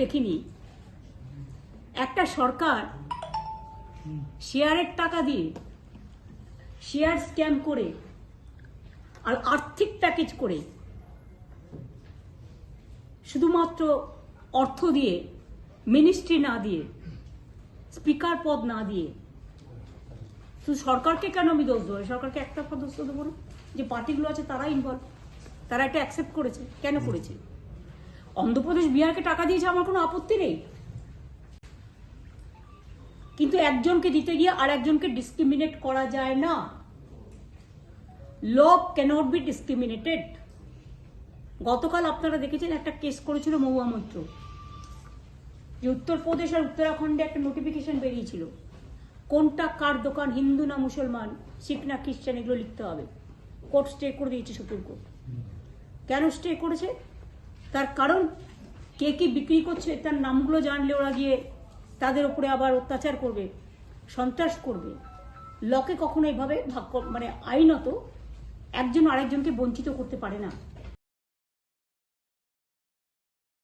দেখিনি। একটা সরকার শেয়ারের টাকা দিয়ে শেয়ার স্ক্যাম করে আর আর্থিক প্যাকেজ করে শুধুমাত্র অর্থ দিয়ে, মিনিস্ট্রি না দিয়ে, স্পিকার পদ না দিয়ে, শুধু সরকারকে কেন আমি দোষ দেবো? সরকারকে একটা দোষ দেবো না? যে পার্টিগুলো আছে তারা ইনভলভ তারা এটা অ্যাকসেপ্ট করেছে। কেন করেছে? অন্ধ্রপ্রদেশ বিহারকে টাকা দিয়েছে, আমার কোনো আপত্তি নেই। কিন্তু একজনকে দিতে গিয়ে আর একজনকে ডিসক্রিমিনেট করা যায় না। ল ক্যানট বি ডিসক্রিমিনেটেড গতকাল আপনারা দেখেছেন একটা কেস করেছিল মহুয়া মৈত্র। যে উত্তরপ্রদেশ আর উত্তরাখণ্ডে একটা নোটিফিকেশন বেরিয়েছিল। কোনটা কার দোকান, হিন্দু না মুসলমান, শিখ না খ্রিস্টান, এগুলো লিখতে হবে। কোর্ট স্টে করে দিয়েছে সুপ্রিম কোর্ট কেন স্টে করেছে? তার কারণ কে কি বিক্রি করছে, তার নামগুলো জানলে ওরা গিয়ে তাদের উপরে আবার অত্যাচার করবে, সন্ত্রাস করবে। লকে কখনো এভাবে ভাগ মানে আইনত একজন আরেকজনকে বঞ্চিত করতে পারে না।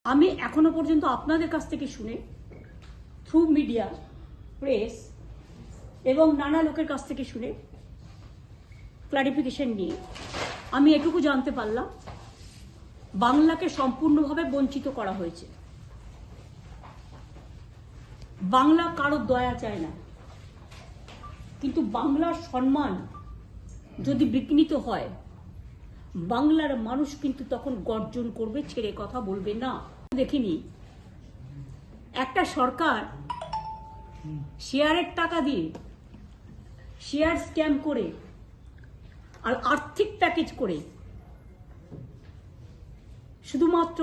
আমি এখনও পর্যন্ত আপনাদের কাছ থেকে শুনে থ্রু মিডিয়া প্রেস এবং নানা লোকের কাছ থেকে শুনে ক্লারিফিকেশন নিয়ে আমি এটুকু জানতে পারলাম। বাংলাকে সম্পূর্ণভাবে বঞ্চিত করা হয়েছে। বাংলা কারোর দয়া চায় না। কিন্তু বাংলার সম্মান যদি বিঘ্নিত হয়, বাংলার মানুষ কিন্তু তখন গর্জন করবে, ছেড়ে কথা বলবে না। দেখিনি, একটা সরকার শেয়ারের টাকা দিয়ে শেয়ার স্ক্যাম করে আর আর্থিক প্যাকেজ করে শুধুমাত্র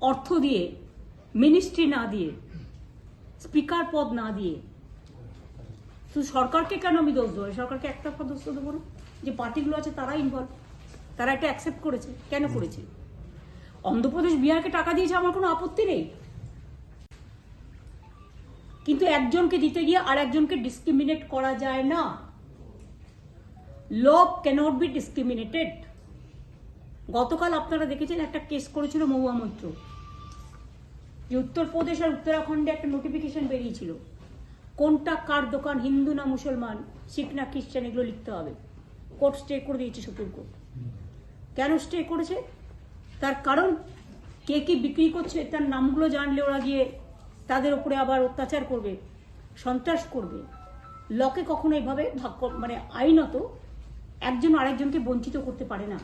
অর্থ দিয়ে মিনিস্ট্রি না দিয়ে স্পিকার পদ না দিয়ে শুধু সরকারকে কেন আমি দোষ দেবো? সরকারকে একটা পদ দোষ দেবো না? যে পার্টিগুলো আছে তারা ইনভলভ তারা এটা অ্যাকসেপ্ট করেছে। কেন করেছে? অন্ধ্রপ্রদেশ বিহারকে টাকা দিয়েছে আমার কোনো আপত্তি নেই। কিন্তু একজনকে দিতে গিয়ে আর একজনকে ডিসক্রিমিনেট করা যায় না। ল ক্যানট বি ডিসক্রিমিনেটেড গতকাল আপনারা দেখেছেন একটা কেস করেছিল মহুয়া মৈত্র। যে উত্তরপ্রদেশ আর উত্তরাখণ্ডে একটা নোটিফিকেশন বেরিয়েছিল। কোনটা কার দোকান, হিন্দু না মুসলমান, শিখ না খ্রিস্টান, এগুলো লিখতে হবে। কোর্ট স্টে করে দিয়েছে সুপ্রিম কোর্ট। কেন স্টে করেছে? তার কারণ কে কি বিক্রি করছে, তার নামগুলো জানলে ওরা গিয়ে তাদের উপরে আবার অত্যাচার করবে, সন্ত্রাস করবে। লকে কখনো এইভাবে ভাগ মানে আইনত একজন আরেকজনকে বঞ্চিত করতে পারে না।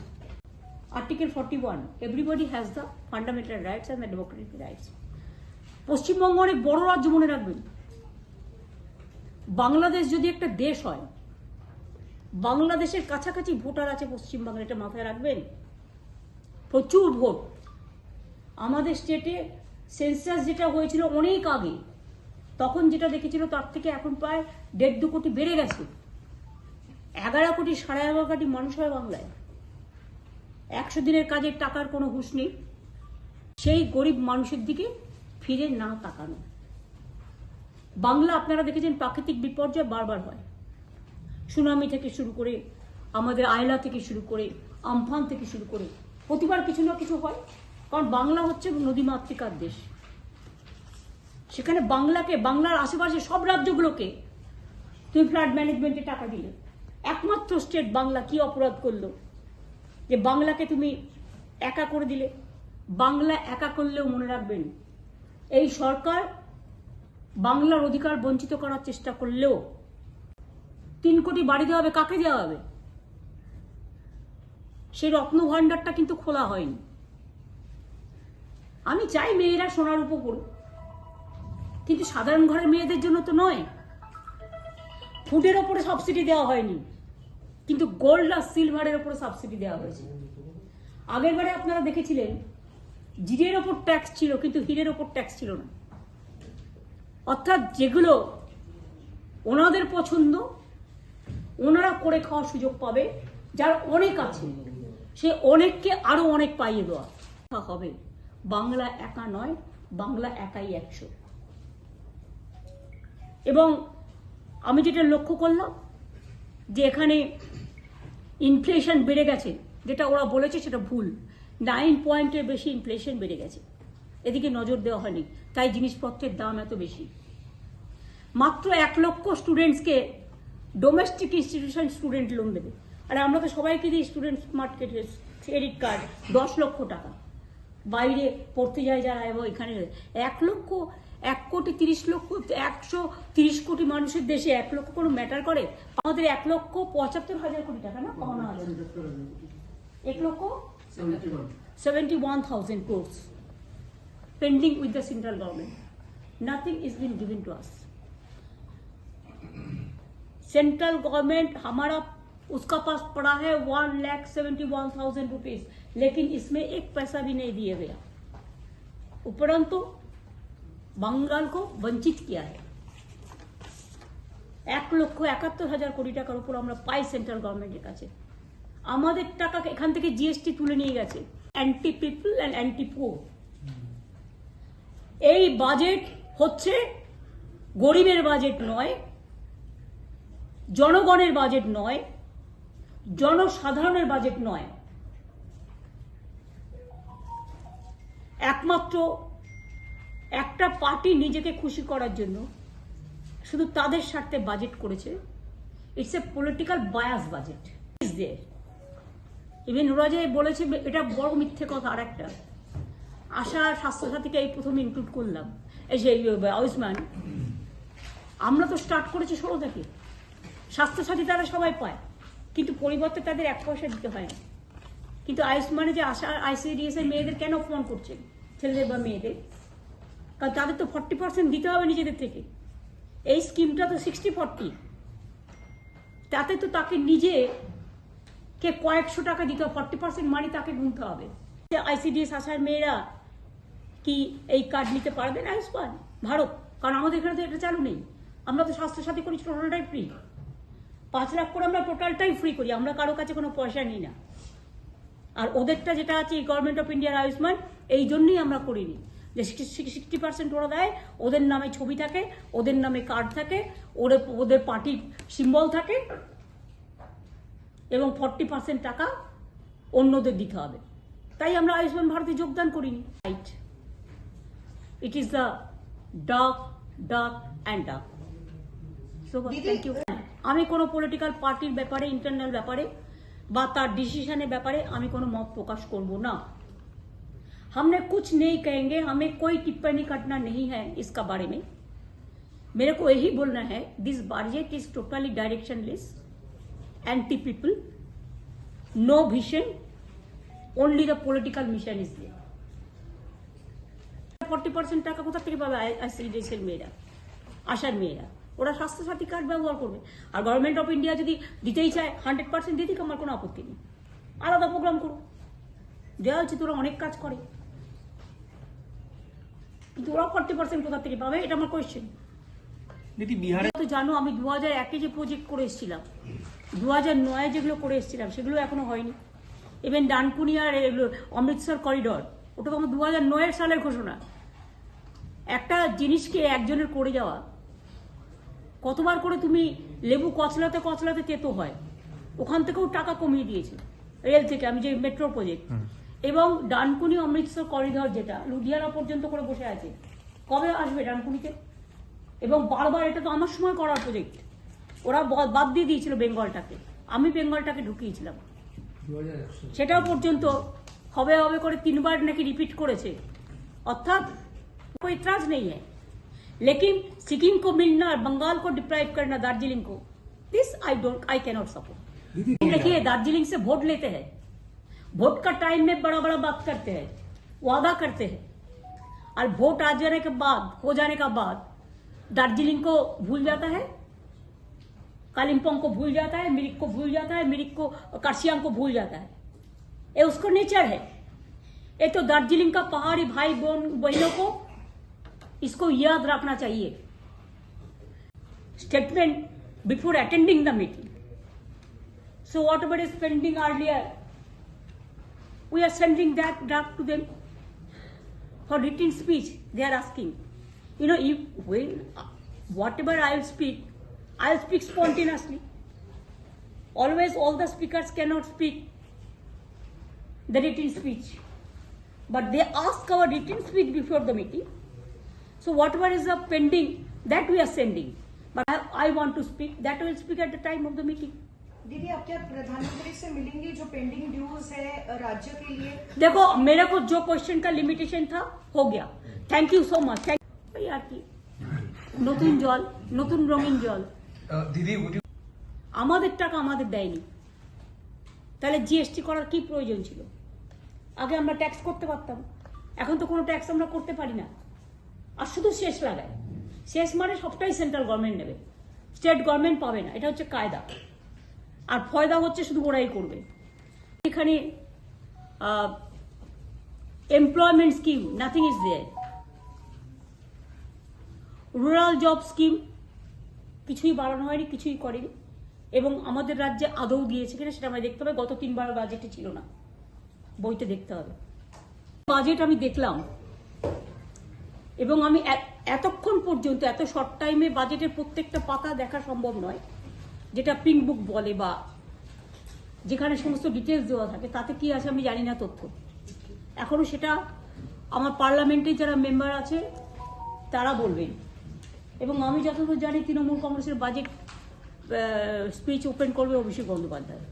Article forty one everybody has the fundamental rights and the democratic rights Paschimbanga অনেক বড় রাজ্য মনে রাখবেন। বাংলাদেশ যদি একটা দেশ হয়, বাংলাদেশের কাছাকাছি ভোটার আছে পশ্চিমবাংলা এটা মাথায় রাখবেন। প্রচুর ভোট। আমাদের স্টেটে সেন্সাস যেটা হয়েছিল অনেক আগে, তখন যেটা দেখেছিল তার থেকে এখন প্রায় দেড় দু কোটি বেড়ে গেছে। এগারো কোটি, সাড়ে এগারো কোটি মানুষ হয় বাংলায়। একশো দিনের কাজের টাকার কোনো হুঁশ নেই। সেই গরিব মানুষের দিকে ফিরে না তাকানো। বাংলা আপনারা দেখেছেন প্রাকৃতিক বিপর্যয় বারবার হয়। সুনামি থেকে শুরু করে, আমাদের আয়লা থেকে শুরু করে, আমফান থেকে শুরু করে প্রতিবার কিছু না কিছু হয়। কারণ বাংলা হচ্ছে নদীমাতৃকার দেশ। সেখানে বাংলাকে, বাংলার আশেপাশে সব রাজ্যগুলোকে তুমি ফ্লাড ম্যানেজমেন্টে টাকা দিলে। একমাত্র স্টেট বাংলা কি অপরাধ করল? যে বাংলাকে তুমি একা করে দিলে, বাংলা একা করলেও মনে রাখবেন, এই সরকার বাংলার অধিকার বঞ্চিত করার চেষ্টা করলেও তিন কোটি বাড়ি দেওয়া হবে, কাকে দেওয়া হবে? সেই রত্ন ভাণ্ডারটা কিন্তু খোলা হয়নি। আমি চাই মেয়েরা সোনার উপর করুক কিন্তু সাধারণ ঘরের মেয়েদের জন্য তো নয়। ফুডের ওপরে সাবসিডি দেওয়া হয়নি। কিন্তু গোল্ড আর সিলভারের ওপরে সাবসিডি দেওয়া হয়েছে। আগের বারে আপনারা দেখেছিলেন, জিরের ওপর ট্যাক্স ছিল, কিন্তু হীরের ওপর ট্যাক্স ছিল না। অর্থাৎ যেগুলো ওনাদের পছন্দ, ওনারা করে খাওয়ার সুযোগ পাবে, যার অনেক আছে। সে অনেককে আরও অনেক পাইয়ে দেওয়া। হবে, বাংলা একা নয়, বাংলা একাই একশো। এবং আমি যেটা লক্ষ্য করলাম, যে এখানে ইনফ্লেশন বেড়ে গেছে, যেটা ওরা বলেছে সেটা ভুল। নাইন পয়েন্টের বেশি ইনফ্লেশন বেড়ে গেছে। এদিকে নজর দেওয়া হয়নি, তাই জিনিসপত্রের দাম এত বেশি। মাত্র এক লক্ষ স্টুডেন্টসকে ডোমেস্টিক ইনস্টিটিউশন স্টুডেন্ট লোন দেবে। আর আমরা তো সবাইকে দিই স্টুডেন্ট মার্কেট ক্রেডিট কার্ড দশ লক্ষ টাকা। বাইরে পড়তে যায় যারা এবং এখানে এক লক্ষ এক কোটি তিরিশ লক্ষ একশো তিরিশ কোটি মানুষের দেশে এক লক্ষ কোনো ম্যাটার করে আমাদের এক লক্ষ পঁচাত্তর হাজার কোটি টাকা না পাওনা আছে এক lakh seventy one thousand crores pending with the central government. Nothing is been given to us. Central government हमारा उसका पास पड़ा है one lakh seventy one thousand rupees लेकिन इसमें एक पैसा भी नहीं दिया गया उपरंतु বাঙ্গাল কো বঞ্চিত কিয়া হ্যাঁ এক লক্ষ একাত্তর হাজার কোটি টাকার উপর আমরা পাই সেন্ট্রাল গভর্নমেন্টের কাছে। আমাদের টাকা এখান থেকে জিএসটি তুলে নিয়ে গেছে। Anti people and anti poor এই বাজেট হচ্ছে গরিবের বাজেট নয়, জনগণের বাজেট নয়, জনসাধারণের বাজেট নয়। একমাত্র একটা পার্টি নিজেকে খুশি করার জন্য শুধু তাদের স্বার্থে বাজেট করেছে। It's a political bias budget is there even ওরা যে বলেছে, এটা বড় মিথ্যে কথা আর একটা আশা স্বাস্থ্যসাথীকে এই প্রথম ইনক্লুড করলাম। এই যে আয়ুষ্মান, আমরা তো স্টার্ট করেছি ষোলো থেকে। স্বাস্থ্যসাথী তারা সবাই পায়, কিন্তু পরিবর্তে তাদের এক পয়সা দিতে হয় না। কিন্তু আয়ুষ্মানে যে আশা আইসিডিএস এর মেয়েদের কেন ফোন করছে ছেলেদের বা মেয়েদের? কারণ তাদের তো ফর্টি পার্সেন্ট দিতে হবে নিজেদের থেকে। এই স্কিমটা তো সিক্সটি ফর্টি তাতে তো তাকে নিজে কে কয়েকশো টাকা দিতে হবে ফর্টি পার্সেন্ট মানি তাকে গুনতে হবে। আইসিডিএস আসার মেয়েরা কি এই কার্ড নিতে পারবেন আয়ুষ্মান ভারত, কারণ আমাদের এখানে তো এটা চালু নেই। আমরা তো স্বাস্থ্যসাথী করি টোটালটাই ফ্রি পাঁচ লাখ করে আমরা টোটালটাই ফ্রি করি, আমরা কারও কাছে কোনো পয়সা নিই না। আর ওদেরটা যেটা আছে গভর্নমেন্ট অফ ইন্ডিয়ার আয়ুষ্মান, এই জন্যই আমরা করিনি। যে সিক্সটি পার্সেন্ট ওরা দেয় ওদের নামে ছবি থাকে ওদের নামে কার্ড থাকে ওদের ওদের পার্টির সিম্বল থাকে এবং ফর্টি পার্সেন্ট টাকা অন্যদের দিতে হবে। তাই আমরা আয়ুষ্মান ভারতে যোগদান করিনি। রাইট ইট ইজ দ্য ডাক ডাক অ্যান্ড ডাক সো থ্যাংক ইউ আমি কোনো পলিটিক্যাল পার্টির ব্যাপারে ইন্টারনাল ব্যাপারে বা তার ডিসিশনের ব্যাপারে আমি কোনো মত প্রকাশ করব না। हमने कुछ नहीं कहेंगे हमें कोई टिप्पणी करना नहीं है इसका बारे में मेरे को यही बोलना है this budget is totally directionless anti people no vision only the political mission is there forty percent টাকা কোথা থেকে পাবে আইসিডিএসের মেয়েরা আশার মেয়েরা ওরা স্বাস্থ্যসাথী কার্ড ব্যবহার করবে আর গভর্নমেন্ট অফ ইন্ডিয়া যদি দিতেই চায় হান্ড্রেড পার্সেন্ট দিদিক আমার কোনো আপত্তি নেই আলাদা প্রোগ্রাম করো দেওয়া হচ্ছে তোরা অনেক কাজ করে কিন্তু ওরা ফর্টি পার্সেন্ট কোথা থেকে পাবে? এটা আমার কোয়েশ্চেন দিদি বিহারে তো জানো আমি দু হাজার একে যে প্রজেক্ট করে এসেছিলাম দু হাজার নয়ে যেগুলো করে এসেছিলাম সেগুলো এখনও হয়নি। ইভেন ডানকুনিয়ার এগুলো অমৃতসর করিডর ওটা তো আমার দু হাজার নয়ের সালের ঘোষণা। একটা জিনিসকে একজনের করে যাওয়া কতবার করে তুমি লেবু কচলাতে কচলাতে তেতো হয় ওখান থেকেও টাকা কমিয়ে দিয়েছে রেল থেকে আমি যে মেট্রো প্রজেক্ট এবং ডানকুনি অমৃতসর করিডর যেটা লুধিয়ানা পর্যন্ত করে বসে আছে কবে আসবে ডানকুনিতে এবং বারবার এটা তো আমার সময় করার প্রজেক্ট ওরা ব- বাদ দিয়ে দিয়েছিল বেঙ্গলটাকে আমি বেঙ্গলটাকে ঢুকিয়েছিলাম সেটাও পর্যন্ত হবে হবে করে তিনবার নাকি রিপিট করেছে অর্থাৎ कोई इतराज नहीं है लेकिन सिक्किम को मिलना और बंगाल को डिप्राइव करना दार्जिलिंग को this I don't I cannot support देखिए दार्जिलिंग से वोट लेते हैं वोट का टाइम में बड़ा बड़ा बात करते हैं वादा करते हैं। और वोट आ जाने के बाद हो जाने का बाद दार्जिलिंग को भूल जाता है कालिम्पोंग को भूल जाता है मिरिक को भूल जाता है मिरिक को कार्सियांग को भूल जाता है। ये उसको नेचर है। ये तो दार्जिलिंग का पहाड़ी भाई बहन बहनों को इसको याद रखना चाहिए। Statement before attending the meeting. So whatever is pending earlier, we are sending that draft to them for written speech. They are asking. You know, if when uh, whatever I will speak, I will speak spontaneously. Always, all the speakers cannot speak the written speech. but they ask our written speech before the meeting. So whatever is pending, that we are sending. But I, I want to speak, that will speak at the time of the meeting. दीदी आप क्या प्रधानमंत्री से मिलेंगे जो pending dues है राज्य के लिए देखो मेरे को जो क्वेश्चन का लिमिटेशन था हो गया thank you so much thank ওই আর কি নতুন জল নতুন রঙিন জল Uh, Didi, would you আমাদের টাকা আমাদের দেয়নি তাহলে জিএসটি করার কি প্রয়োজন ছিল আগে আমরা ট্যাক্স করতে পারতাম এখন তো কোনো ট্যাক্স আমরা করতে পারি না আর শুধু শেষ লাগায় শেষ মানে সবটাই সেন্ট্রাল গভর্নমেন্ট নেবে স্টেট গভর্নমেন্ট পাবে না এটা হচ্ছে কায়দা আর ফয়দা হচ্ছে শুধু ওরাই করবে। এখানে employment scheme nothing is there rural job scheme কিছুই বাড়ানো হয়নি, কিছুই করেনি। এবং আমাদের রাজ্যে আদৌ দিয়েছে কিনা সেটা আমায় দেখতে হবে গত তিনবার বাজেটে ছিল না। বইতে দেখতে হবে। বাজেট আমি দেখলাম। এবং আমি এতক্ষণ পর্যন্ত, এত শর্ট টাইমে বাজেটের প্রত্যেকটা পাতা দেখা সম্ভব নয়। যেটা পিঙ্ক বুক বলে বা যেখানে সমস্ত ডিটেলস দেওয়া থাকে, তাতে কি আছে আমি জানি না তথ্য। এখনও সেটা আমার পার্লামেন্টে যারা মেম্বার আছে, তারা বলবেন। এবং আমি যতদূর জানি, তৃণমূল কংগ্রেসের বাজেট স্পিচ ওপেন করবে অভিষেক বন্দ্যোপাধ্যায়।